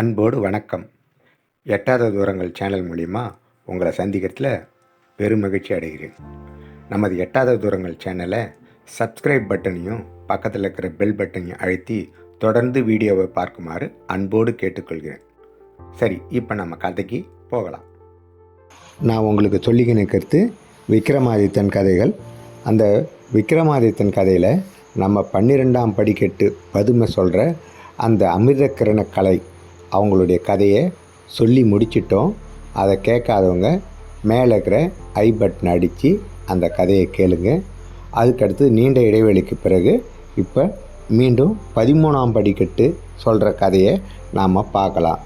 அன்போடு வணக்கம். எட்டாத தூரங்கள் சேனல் மூலிமா உங்களை சந்திக்கிறதுல பெரும் மகிழ்ச்சி அடைகிறேன். நமது எட்டாத தூரங்கள் சேனலை சப்ஸ்கிரைப் பட்டனையும் பக்கத்தில் இருக்கிற பெல் பட்டனையும் அழுத்தி தொடர்ந்து வீடியோவை பார்க்குமாறு அன்போடு கேட்டுக்கொள்கிறேன். சரி இப்போ நம்ம கதைக்கு போகலாம். நான் உங்களுக்கு சொல்லிக்க நிற்கிறது விக்ரமாதித்தன் கதைகள். அந்த விக்ரமாதித்தன் கதையில் நம்ம பன்னிரெண்டாம் படிக்கட்டு பதுமை சொல்கிற அந்த அமிர்தக்கிரண கலை அவங்களுடைய கதையை சொல்லி முடிச்சிட்டோம். அதை கேட்காதவங்க மேலே இருக்கிற ஐ பட்டன் அடித்து அந்த கதையை கேளுங்க. அதுக்கடுத்து நீண்ட இடைவெளிக்கு பிறகு இப்போ மீண்டும் பதிமூணாம் படிக்கட்டு சொல்கிற கதையை நாம் பார்க்கலாம்.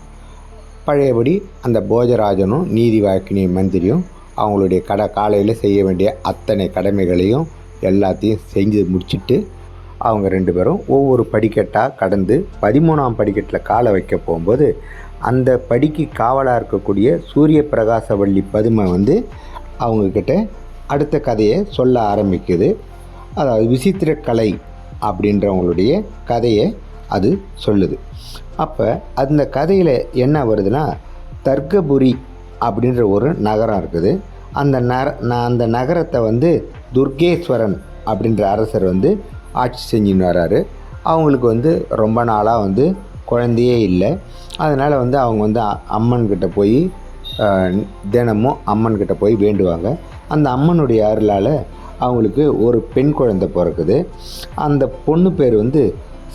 பழையபடி அந்த போஜராஜனும் நீதி வாக்கினி மந்திரியும் அவங்களுடைய கடை காலையில் செய்ய வேண்டிய அத்தனை கடமைகளையும் எல்லாத்தையும் செஞ்சு முடிச்சிட்டு அவங்க ரெண்டு பேரும் ஒவ்வொரு படிக்கட்டாக கடந்து பதிமூணாம் படிக்கட்டில் காலை வைக்க போகும்போது அந்த படிக்கு காவலாக இருக்கக்கூடிய சூரிய பிரகாசவள்ளி பதுமை வந்து அவங்கக்கிட்ட அடுத்த கதையை சொல்ல ஆரம்பிக்குது. அதாவது விசித்திர கலை அப்படின்றவங்களுடைய கதையை அது சொல்லுது. அப்போ அந்த கதையில் என்ன வருதுன்னா தர்க்கபுரி அப்படின்ற ஒரு நகரம் இருக்குது. அந்த நர அந்த நகரத்தை வந்து துர்கேஸ்வரன் அப்படின்ற அரசர் வந்து ஆட்சி செஞ்சுன்னு வராரு. அவங்களுக்கு வந்து ரொம்ப நாளாக வந்து குழந்தையே இல்லை. அதனால் வந்து அவங்க வந்து அம்மன்கிட்ட போய் தினமும் அம்மன்கிட்ட போய் வேண்டுவாங்க. அந்த அம்மனுடைய அருளால் அவங்களுக்கு ஒரு பெண் குழந்தை பிறக்குது. அந்த பொண்ணு பேர் வந்து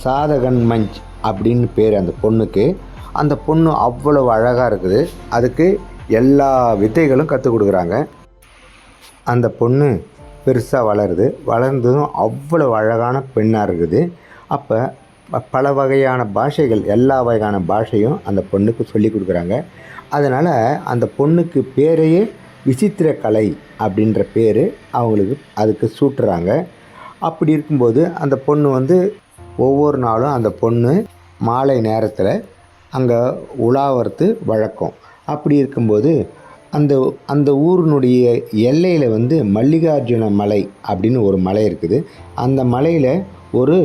சாதகன் மஞ்ச் அப்படின்னு பேர் அந்த பொண்ணுக்கு. அந்த பொண்ணு அவ்வளவு அழகாக இருக்குது. அதுக்கு எல்லா வித்தைகளும் கற்றுக் கொடுக்குறாங்க. அந்த பொண்ணு பெருசாக வளருது. வளர்ந்ததும் அவ்வளோ அழகான பெண்ணாக இருக்குது. அப்போ பல வகையான பாஷைகள் எல்லா வகையான பாஷையும் அந்த பொண்ணுக்கு சொல்லி கொடுக்குறாங்க. அதனால் அந்த பொண்ணுக்கு பேரையே விசித்திர கலை அப்படின்ற பேர் அவங்களுக்கு அதுக்கு சூட்டுறாங்க. அப்படி இருக்கும்போது அந்த பொண்ணு வந்து ஒவ்வொரு நாளும் அந்த பொண்ணு மாலை நேரத்தில் அங்கே உலாவறது வழக்கம். அப்படி இருக்கும்போது அந்த அந்த ஊரினுடைய எல்லையில் வந்து மல்லிகார்ஜுன மலை அப்படின்னு ஒரு மலை இருக்குது. அந்த மலையில் ஒரு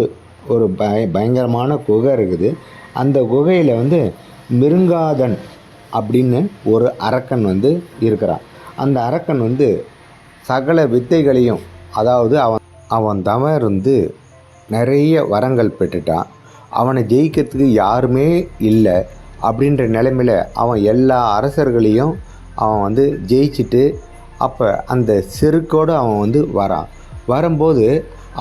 ஒரு பய பயங்கரமான குகை இருக்குது. அந்த குகையில் வந்து மிருங்காதன் அப்படின்னு ஒரு அரக்கன் வந்து இருக்கிறான். அந்த அரக்கன் வந்து சகல வித்தைகளையும் அதாவது அவன் அவன் தவன் இருந்து நிறைய வரங்கள் பெற்றுட்டான். அவனை ஜெயிக்கிறதுக்கு யாருமே இல்லை அப்படின்ற நிலைமையில் அவன் எல்லா அரசர்களையும் அவன் வந்து ஜெயிச்சிட்டு அப்போ அந்த செருக்கோடு அவன் வந்து வரான். வரும்போது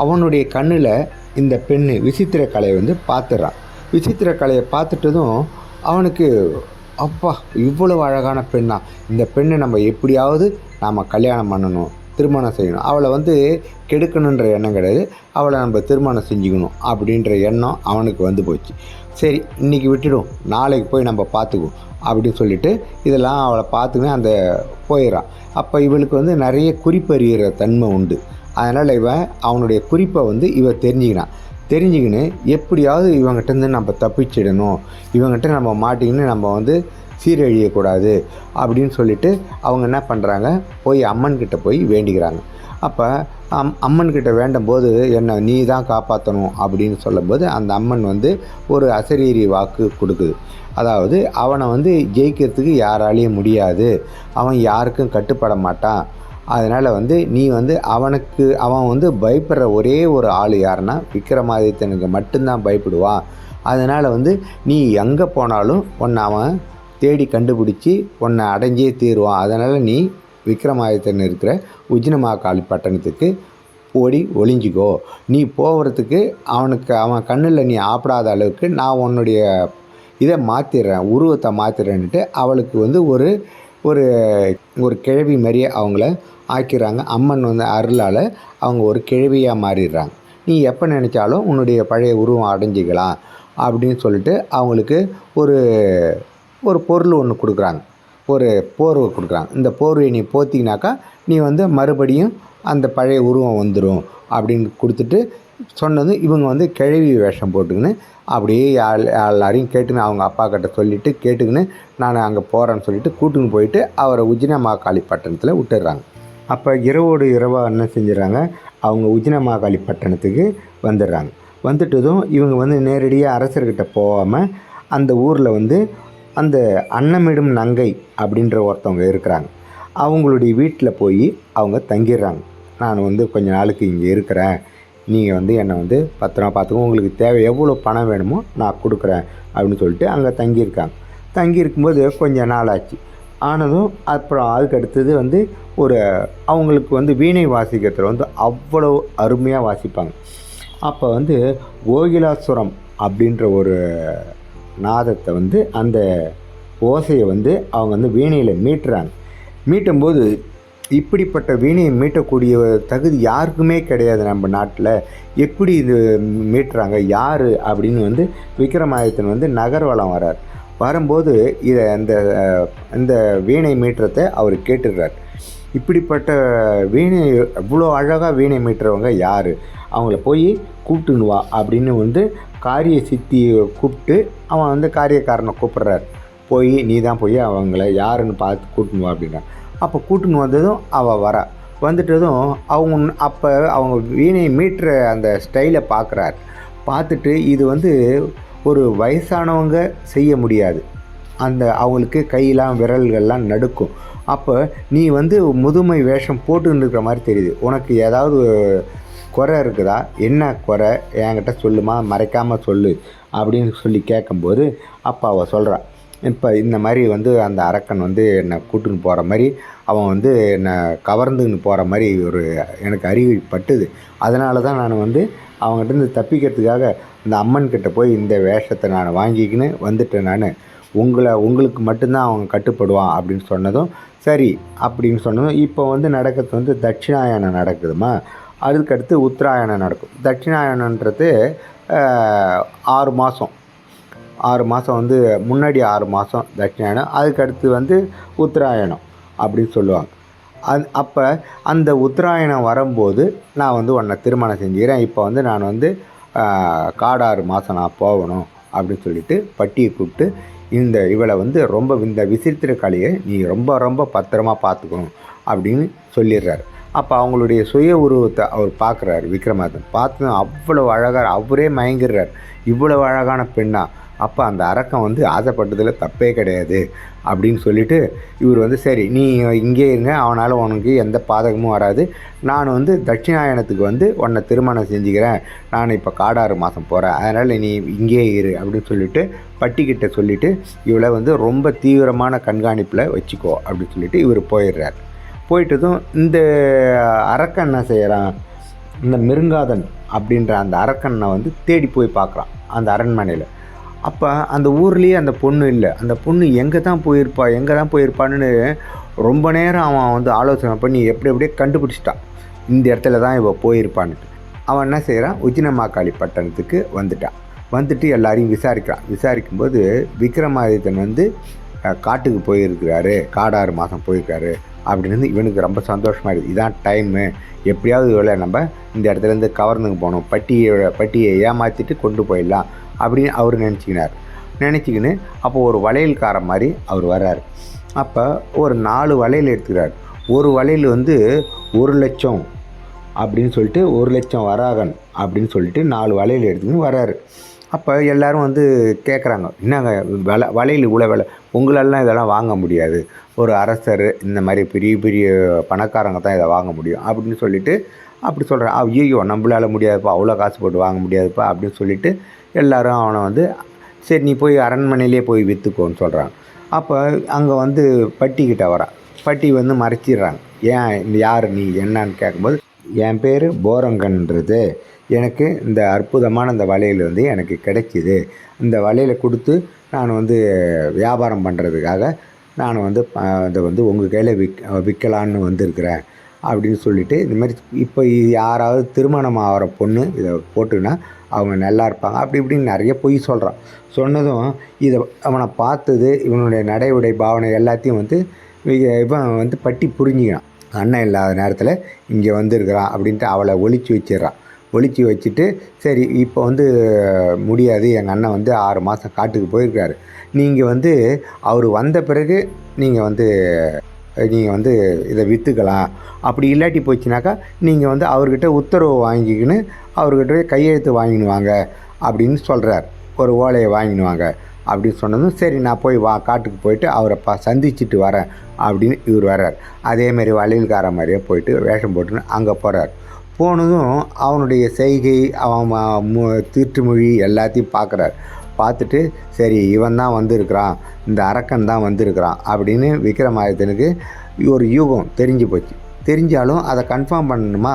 அவனுடைய கண்ணில் இந்த பெண்ணு விசித்திர கலையை வந்து பார்த்துறான். விசித்திர கலையை பார்த்துட்டதும் அவனுக்கு அப்பா இவ்வளவு அழகான பெண்ணா. இந்த பெண்ணை நம்ம எப்படியாவது நாம் கல்யாணம் பண்ணணும் திருமணம் செய்யணும். அவளை வந்து கெடுக்கணுன்ற எண்ணம் கிடையாது. அவளை நம்ம திருமணம் செஞ்சுக்கணும் அப்படின்ற எண்ணம் அவனுக்கு வந்து போச்சு. சரி இன்னைக்கு விட்டுடும். நாளைக்கு போய் நம்ம பார்த்துக்குவோம் அப்படின்னு சொல்லிட்டு இதெல்லாம் அவளை பார்த்துக்கின்னு அந்த போயிடறான் அப்போ இவளுக்கு வந்து நிறைய குறிப்பறிகிற தன்மை உண்டு. அதனால் இவன் அவனுடைய குறிப்பை வந்து இவ தெரிஞ்சுக்கினான் தெரிஞ்சுக்கின்னு எப்படியாவது இவங்ககிட்டருந்து நம்ம தப்பிச்சிடணும். இவங்ககிட்ட நம்ம மாட்டிக்கின்னு நம்ம வந்து சீரழியக்கூடாது அப்படின்னு சொல்லிட்டு அவங்க என்ன பண்ணுறாங்க போய் அம்மன்கிட்ட போய் வேண்டிக்கிறாங்க. அப்போ அம் அம்மன்கிட்ட வேண்டும் போது என்னை நீ தான் காப்பாற்றணும் அப்படின்னு சொல்லும்போது அந்த அம்மன் வந்து ஒரு அசரீரி வாக்கு கொடுக்குது. அதாவது அவனை வந்து ஜெயிக்கிறதுக்கு யாராலையும் முடியாது. அவன் யாருக்கும் கட்டுப்பட மாட்டான். அதனால் வந்து நீ வந்து அவனுக்கு அவன் வந்து பயப்படுற ஒரே ஒரு ஆள் யாருன்னா விக்ரமாதித்தனுக்கு மட்டும்தான் பயப்படுவான் அதனால் வந்து நீ எங்கே போனாலும் உன்னை அவன் தேடி கண்டுபிடிச்சி உன்னை அடைஞ்சே தீருவான். அதனால் நீ விக்ரமாதித்தன் இருக்கிற உஜ்ஜினமாகாளி பட்டணத்துக்கு ஓடி ஒளிஞ்சிக்கோ. நீ போகிறதுக்கு அவனுக்கு அவன் கண்ணில் நீ ஆப்பிடாத அளவுக்கு நான் உன்னுடைய இதை மாற்றிடுறேன் உருவத்தை மாற்றிடுறேன்ட்டு அவளுக்கு வந்து ஒரு ஒரு ஒரு கிழவி மாதிரியே அவங்கள ஆக்கிறாங்க அம்மன் வந்து அருளால் அவங்க ஒரு கிழவியாக மாறிடுறாங்க நீ எப்போ நினச்சாலும் உன்னுடைய பழைய உருவம் அடைஞ்சிக்கலாம் அப்படின்னு சொல்லிட்டு அவங்களுக்கு ஒரு ஒரு பொருள் ஒன்று கொடுக்குறாங்க. ஒரு போர்வை கொடுக்குறாங்க. இந்த போர்வையை நீ போத்திங்கனாக்கா நீ வந்து மறுபடியும் அந்த பழைய உருவம் வந்துடும் அப்படின்னு கொடுத்துட்டு சொன்னது இவங்க வந்து கிழவி வேஷம் போட்டுக்கின்னு அப்படியே எல்லாரையும் கேட்டுன்னு அவங்க அப்பா கிட்ட சொல்லிவிட்டு கேட்டுக்கின்னு நான் அங்கே போகிறேன்னு சொல்லிட்டு கூட்டுன்னு போயிட்டு அவரை உஜினமாக்காளி பட்டணத்தில் விட்டுடுறாங்க அப்போ இரவோடு இரவாக என்ன செஞ்சிடறாங்க அவங்க உஜினமாகாளி பட்டணத்துக்கு வந்துடுறாங்க. வந்துட்டதும் இவங்க வந்து நேரடியாக அரசர்கிட்ட போகாமல் அந்த ஊரில் வந்து அந்த அன்னமிடும் நங்கை அப்படின்ற ஒருத்தவங்க இருக்கிறாங்க. அவங்களுடைய வீட்டில் போய் அவங்க தங்கிடுறாங்க. நான் வந்து கொஞ்ச நாளுக்கு இங்கே இருக்கிறேன். நீங்கள் வந்து என்னை வந்து பத்திரமா பார்த்துக்கோ உங்களுக்கு தேவை எவ்வளோ பணம் வேணுமோ நான் கொடுக்குறேன் அப்படின்னு சொல்லிட்டு அங்கே தங்கியிருக்காங்க. தங்கியிருக்கும்போது கொஞ்ச நாள் ஆச்சு. ஆனதும் அப்புறம் அதுக்கு அடுத்தது வந்து ஒரு அவங்களுக்கு வந்து வீணை வாசிக்கிறதுல வந்து அவ்வளோ அருமையாக வாசிப்பாங்க. அப்போ வந்து கோகிலாசுரம் அப்படின்ற ஒரு நாதத்தை வந்து அந்த ஓசையை வந்து அவங்க வந்து வீணையில் மீட்டுறாங்க. மீட்டும்போது இப்படிப்பட்ட வீணையை மீட்டக்கூடிய தகுதி யாருக்குமே கிடையாது நம்ம நாட்டில். எப்படி இது மீட்டுறாங்க யார் அப்படின்னு வந்து விக்ரமாதித்தன் வந்து நகர்வலம் வரார் வரும்போது இதை அந்த இந்த வீணை மீட்டுறதை அவர் கேட்டுடுறார். இப்படிப்பட்ட வீணை இவ்வளோ அழகாக வீணை மீட்டுறவங்க யார்? அவங்கள போய் கூப்பிட்டுன்னு வா அப்படின்னு வந்து காரிய சித்தியை கூப்பிட்டு அவன் வந்து காரியக்காரனை கூப்பிட்றாரு. போய் நீ தான் போய் அவங்கள யாருன்னு பார்த்து கூட்டின்னு வா அப்படின்னா. அப்போ கூட்டின்னு வந்ததும் அவள் வரா. வந்துட்டதும் அவங்க அப்போ அவங்க வீணை மீட்டுற அந்த ஸ்டைலை பார்க்குறாரு பார்த்துட்டு இது வந்து ஒரு வயசானவங்க செய்ய முடியாது. அந்த அவங்களுக்கு கையெல்லாம் விரல்கள்லாம் நடுக்கும். அப்போ நீ வந்து முதுமை வேஷம் போட்டுன்னு இருக்கிற மாதிரி தெரியுது. உனக்கு ஏதாவது குறை இருக்குதா? என்ன குறை? என்கிட்ட சொல்லுமா? மறைக்காமல் சொல்லு அப்படின்னு சொல்லி கேட்கும்போது அப்பா அவள் சொல்கிறான் இப்போ இந்த மாதிரி வந்து அந்த அரக்கன் வந்து என்னை கூட்டுன்னு போகிற மாதிரி அவன் வந்து என்னை கவர்ந்துன்னு போகிற மாதிரி ஒரு எனக்கு அறிவு அதனால தான் நான் வந்து அவங்ககிட்ட தப்பிக்கிறதுக்காக இந்த அம்மன்கிட்ட போய் இந்த வேஷத்தை நான் வாங்கிக்கின்னு வந்துட்டேன் நான். உங்களை உங்களுக்கு மட்டும்தான் அவன் கட்டுப்படுவான் அப்படின்னு சொன்னதும் சரி அப்படின்னு சொன்னதும் இப்போ வந்து நடக்கிறது வந்து தட்சிணாயனம் நடக்குதுமா? அதுக்கடுத்து உத்தராயணம் நடக்கும். தட்சிணாயணன்றது ஆறு மாதம் ஆறு மாதம் வந்து முன்னாடி ஆறு மாதம் தட்சிணாயனம் அதுக்கடுத்து வந்து உத்தராயணம் அப்படின்னு சொல்லுவாங்க. அது அப்போ அந்த உத்தராயணம் வரும்போது நான் வந்து உன்னை திருமணம் செஞ்சுக்கிறேன். இப்போ வந்து நான் வந்து காடாறு மாதம் நான் போகணும் அப்படின்னு சொல்லிட்டு பட்டியை கூப்பிட்டு இந்த இவளை வந்து ரொம்ப இந்த விசித்திர கலையை நீ ரொம்ப ரொம்ப பத்திரமா பார்த்துக்கணும் அப்படின்னு சொல்லிடுறாரு. அப்போ அவங்களுடைய சுய உருவத்தை அவர் பார்க்குறாரு விக்ரமாதன் பார்த்து அவ்வளோ அழகாக அவரே மயங்கிடுறார். இவ்வளோ அழகான பெண்ணாக அப்போ அந்த அரக்கம் வந்து ஆசைப்பட்டதில் தப்பே கிடையாது அப்படின்னு சொல்லிட்டு இவர் வந்து சரி நீ இங்கே இருங்க அவனால் உனக்கு எந்த பாதகமும் வராது. நான் வந்து தட்சிணாயனத்துக்கு வந்து உன்னை திருமணம் செஞ்சுக்கிறேன். நான் இப்போ காடாறு மாதம் போகிறேன் அதனால் நீ இங்கே இரு அப்படின்னு சொல்லிட்டு பட்டிக்கிட்ட சொல்லிவிட்டு இவளை வந்து ரொம்ப தீவிரமான கண்காணிப்பில் வச்சுக்கோ அப்படின்னு சொல்லிட்டு இவர் போயிடுறார். போயிட்டதும் இந்த அரக்கன் என்ன செய்கிறான் இந்த மிருங்காதன் அப்படின்ற அந்த அரக்கனை வந்து தேடி போய் பார்க்குறான். அந்த அரண்மனையில். அப்போ அந்த ஊர்லேயே அந்த பொண்ணு இல்லை. அந்த பொண்ணு எங்கே தான் போயிருப்பா எங்கே தான் போயிருப்பான்னு ரொம்ப நேரம் அவன் வந்து ஆலோசனை பண்ணி எப்படி எப்படியே கண்டுபிடிச்சிட்டான். இந்த இடத்துல தான் இவள் போயிருப்பான்ட்டு அவன் என்ன செய்கிறான் உஜினமாக்காளி பட்டணத்துக்கு வந்துட்டான். வந்துட்டு எல்லாரையும் விசாரிக்கிறான். விசாரிக்கும்போது விக்ரமாதித்தன் வந்து காட்டுக்கு போயிருக்கிறாரு. காடாறு மாதம் போயிருக்காரு. அப்படின்னு இவனுக்கு ரொம்ப சந்தோஷமாக இருக்குது இதான் டைமு எப்படியாவது இவளை நம்ம இந்த இடத்துலேருந்து கவர்ந்துங்க போகணும். பட்டியை பட்டியை ஏமாற்றிட்டு கொண்டு போயிடலாம் அப்படின்னு அவர் நினச்சிக்கினார். நினச்சிக்கின்னு அப்போ ஒரு வளையல்கார மாதிரி அவர் வர்றார். அப்போ ஒரு நாலு வளையல் எடுத்துக்கிறார். ஒரு வளையல் வந்து ஒரு லட்சம் அப்படின்னு சொல்லிட்டு ஒரு லட்சம் வராகன் அப்படின்னு சொல்லிட்டு நாலு வளையல் எடுத்துக்கின்னு வர்றாரு. அப்போ எல்லோரும் வந்து கேட்குறாங்க என்னங்க வில வலையில் இவ்வளோ விலை? உங்களெல்லாம் இதெல்லாம் வாங்க முடியாது. ஒரு அரசர் இந்த மாதிரி பெரிய பெரிய பணக்காரங்க தான் இதை வாங்க முடியும். அப்படின்னு சொல்லிட்டு அப்படி சொல்கிறேன் ஐயோ நம்மளால் முடியாதுப்பா. அவ்வளோ காசு போட்டு வாங்க முடியாதுப்பா. அப்படின்னு சொல்லிட்டு எல்லோரும் அவனை வந்து சரி நீ போய் அரண்மனையிலே போய் விற்றுக்கோன்னு சொல்கிறாங்க அப்போ அங்கே வந்து பட்டிக்கிட்ட வரான். பட்டி வந்து மறைச்சிடுறாங்க. ஏன் இந்த யார் நீ? என்னன்னு கேட்கும்போது என் பேர் போரங்கன்றது. எனக்கு இந்த அற்புதமான இந்த வளையல் வந்து எனக்கு கிடைச்சிது இந்த வளையலை கொடுத்து நான் வந்து வியாபாரம் பண்ணுறதுக்காக நான் வந்து அதை வந்து உங்கள் கையில் விக் விற்கலான்னு வந்திருக்கிறேன் அப்படின்னு சொல்லிவிட்டு இந்த மாதிரி இப்போ யாராவது திருமணம் ஆகிற பொண்ணு இதை போட்டுன்னா அவங்க நல்லா இருப்பாங்க. அப்படி இப்படின்னு நிறைய பொய் சொல்கிறான் சொன்னதும் இதை அவனை பார்த்தது இவனுடைய நடை உடை பாவனை எல்லாத்தையும் வந்து இவன் வந்து பட்டி புரிஞ்சிக்கலாம் அண்ணன் இல்லாத நேரத்தில் இங்கே வந்திருக்கிறான் அப்படின்ட்டு அவளை ஒழிச்சு வச்சிடுறான். ஒழிச்சு வச்சுட்டு சரி இப்போ வந்து முடியாது. எங்கள் அண்ணன் வந்து ஆறு மாதம் காட்டுக்கு போயிருக்காரு. நீங்கள் வந்து அவர் வந்த பிறகு நீங்கள் வந்து நீங்கள் வந்து இதை விற்றுக்கலாம் அப்படி இல்லாட்டி போச்சுனாக்கா நீங்கள் வந்து அவர்கிட்ட உத்தரவு வாங்கிக்கின்னு அவர்கிட்ட கையெழுத்து வாங்கினுவாங்க. அப்படின்னு சொல்கிறார் ஒரு ஓலையை வாங்கினுவாங்க. அப்படின்னு சொன்னதும் சரி நான் போய் வா காட்டுக்கு போயிட்டு அவரை பா சந்திச்சுட்டு வரேன் அப்படின்னு இவர் வர்றார். அதேமாரி வளையல்கார மாதிரியே போயிட்டு வேஷம் போட்டுன்னு அங்கே போகிறார் போனதும் அவனுடைய செய்கை அவன் ம- மு- திருட்டுமொழி எல்லாத்தையும் பார்க்குறார் பார்த்துட்டு சரி இவன் தான் வந்திருக்கிறான் இந்த அரக்கன் தான் வந்திருக்கிறான் அப்படின்னு விக்ரமாதித்தனுக்கு ஒரு யூகம் தெரிஞ்சு போச்சு. தெரிஞ்சாலும் அதை கன்ஃபார்ம் பண்ணணுமா?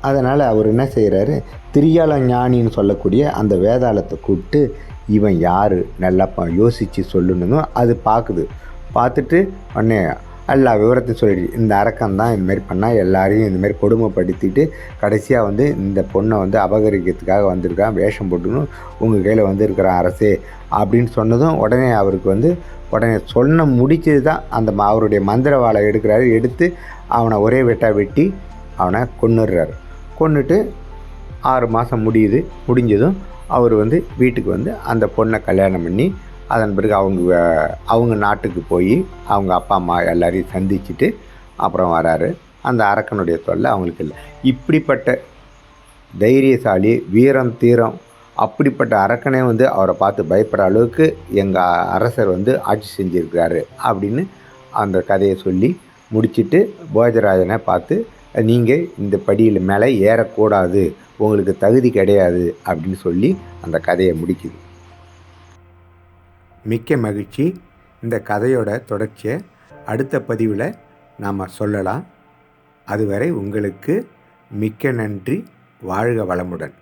அதனால் அவர் என்ன செய்கிறாரு திரியால ஞானின்னு சொல்லக்கூடிய அந்த வேதாளத்தை கூப்பிட்டு இவன் யார் நல்லா யோசித்து சொல்லுன்னதும் அது பார்க்குது பார்த்துட்டு உடனே எல்லா விவரத்தையும் சொல்லிடுச்சு இந்த அரக்கம் தான் இந்த பண்ணால் எல்லாரையும் இந்தமாரி கொடுமைப்படுத்திட்டு கடைசியாக வந்து இந்த பொண்ணை வந்து அபகரிக்கிறதுக்காக வந்திருக்கான் வேஷம் போட்டுக்கணும் உங்கள் கையில் வந்திருக்கிறான் அரசே அப்படின்னு சொன்னதும் உடனே அவருக்கு வந்து உடனே சொன்ன முடிச்சது தான் அந்த ம- அவருடைய மந்திரவாளை எடுக்கிறாரு எடுத்து அவனை ஒரே வெட்டாக வெட்டி அவனை கொன்னுடுறாரு. கொண்டுட்டு ஆறு மாதம் முடியுது முடிஞ்சதும் அவர் வந்து வீட்டுக்கு வந்து அந்த பொண்ணை கல்யாணம் பண்ணி அதன் பிறகு அவங்க அவங்க நாட்டுக்கு போய் அவங்க அப்பா அம்மா எல்லாரையும் சந்திச்சுட்டு அப்புறம் வராரு. அந்த அரக்கனுடைய தொல்லை அவங்களுக்கு இல்லை. இப்படிப்பட்ட தைரியசாலி வீரம் தீரம் அப்படிப்பட்ட அரக்கனே வந்து அவரை பார்த்து பயப்படுற அளவுக்கு எங்கள் அரசர் வந்து ஆட்சி செஞ்சுருக்காரு அப்படின்னு அந்த கதையை சொல்லி முடிச்சுட்டு போஜராஜனை பார்த்து நீங்கள் இந்த படியில் மேலே ஏறக்கூடாது. உங்களுக்கு தகுதி கிடையாது அப்படின்னு சொல்லி அந்த கதையை முடிக்குது. மிக்க மகிழ்ச்சி. இந்த கதையோட தொடர்ச்சியை அடுத்த பதிவில் நாம் சொல்லலாம். அதுவரை உங்களுக்கு மிக்க நன்றி. வாழ்க வளமுடன்.